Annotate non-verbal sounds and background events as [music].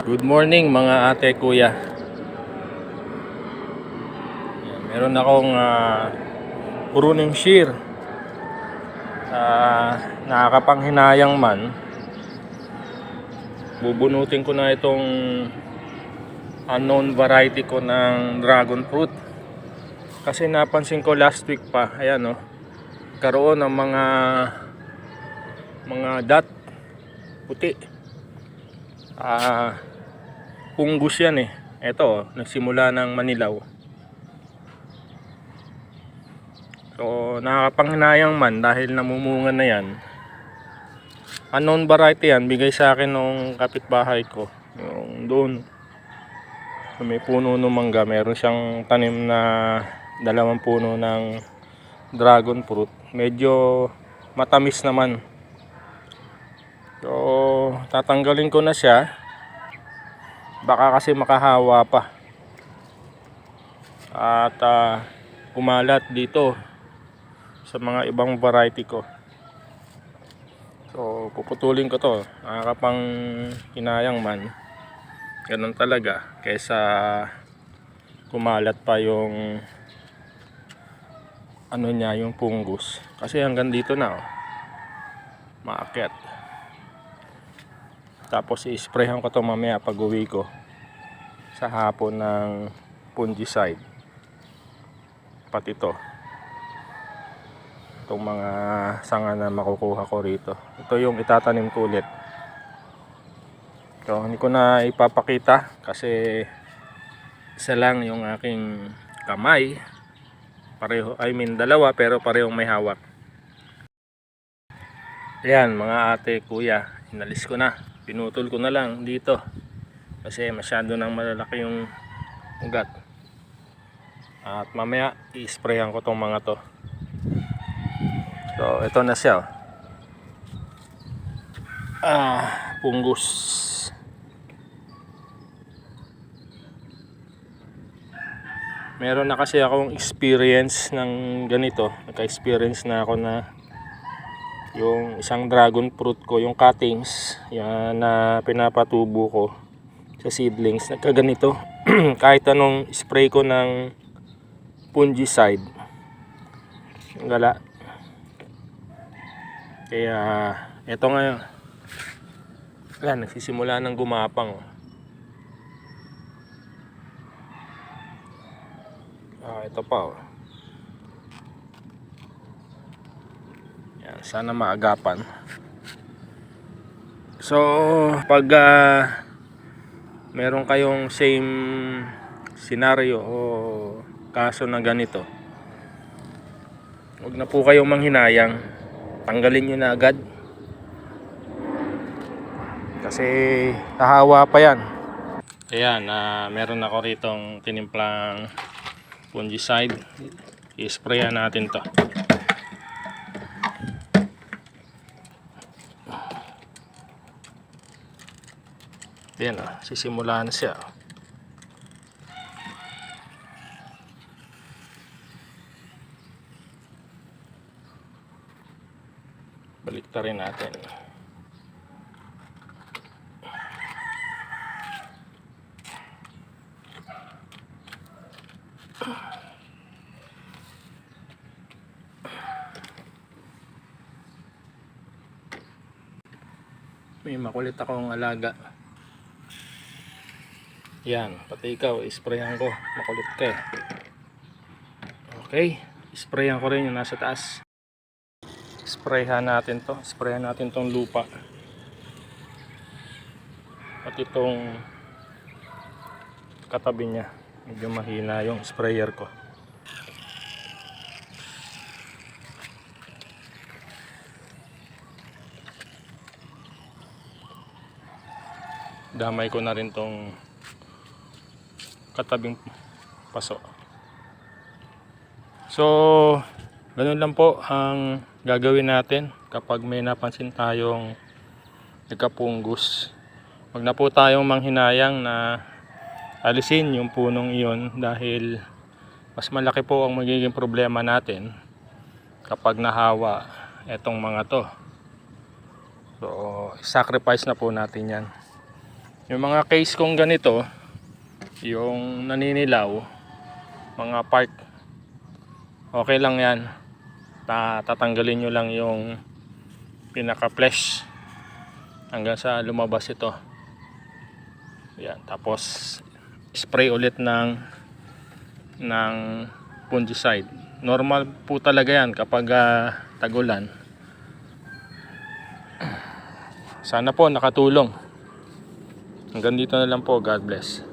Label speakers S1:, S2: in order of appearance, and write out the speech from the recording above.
S1: Good morning mga ate kuya. Meron akong uh, puruning shear. Uh, nakakapanghinayang man. Bubunutin ko na itong unknown variety ko ng dragon fruit. Kasi napansin ko last week pa, ayan oh, karoon ng mga mga dot puti. Ah, punggus yan eh. Ito, oh, nagsimula ng manilaw. So, nakakapanghinayang man dahil namumunga na yan. Unknown variety yan, bigay sa akin nung kapitbahay ko. Yung doon, sa may puno ng mangga, meron siyang tanim na dalawang puno ng dragon fruit. Medyo matamis naman. So, tatanggalin ko na siya. Baka kasi makahawa pa. At ah, kumalat dito sa mga ibang variety ko. So, puputulin ko to. Nakakapang hinayang man. Ganun talaga. Kesa kumalat pa yung ano niya, yung pungus. Kasi hanggang dito na, oh. Maakyat. Tapos i-sprayhan ko to mamaya pag uwi ko sa hapon ng fungicide. Pati to. Itong mga sanga na makukuha ko rito. Ito yung itatanim ko ulit. So, hindi ko na ipapakita kasi isa lang yung aking kamay. Pareho, I mean dalawa pero parehong may hawak. Ayan mga ate, kuya, inalis ko na. Pinutol ko na lang dito. Kasi masyado nang malalaki yung ugat. At mamaya, i-sprayan ko tong mga to. So, ito na siya. oh. Ah, punggus. Meron na kasi akong experience ng ganito. Naka-experience na ako na yung isang dragon fruit ko, yung cuttings, yan na pinapatubo ko sa seedlings, nagkaganito. [clears throat] Kahit anong spray ko ng fungicide, yung gala. Kaya, eto ngayon. Wala, nagsisimula ng gumapang. Ah, ito pa oh. Yan, sana maagapan. So, pag ah, meron kayong same scenario o kaso na ganito, huwag na po kayong manghinayang. Tanggalin nyo na agad. Kasi hahawa pa yan. Ayan, ah, meron ako ritong tinimplang fungicide. I-sprayan natin to. Ayan o, sisimula na siya. Balik rin natin. May makulit akong alaga. Yan, pati ikaw, isprayan ko. Makulit ka eh. Okay, isprayan ko rin yung nasa taas. Sprayhan natin to. Sprayan natin tong lupa. Pati itong katabi niya. Medyo mahina yung sprayer ko. Damay ko na rin tong katabing paso. So, ganun lang po ang gagawin natin kapag may napansin tayong nagkapunggus. Huwag na po tayong manghinayang na alisin yung punong iyon dahil mas malaki po ang magiging problema natin kapag nahawa etong mga to. So, sacrifice na po natin yan. Yung mga case kong ganito, yung naninilaw, mga part, okay lang yan. Ta tatanggalin nyo lang yung pinaka-flesh hanggang sa lumabas ito. Yan, tapos spray ulit ng ng fungicide. Normal po talaga yan kapag ah, tagulan. Sana po nakatulong. Hanggang dito na lang po. God bless.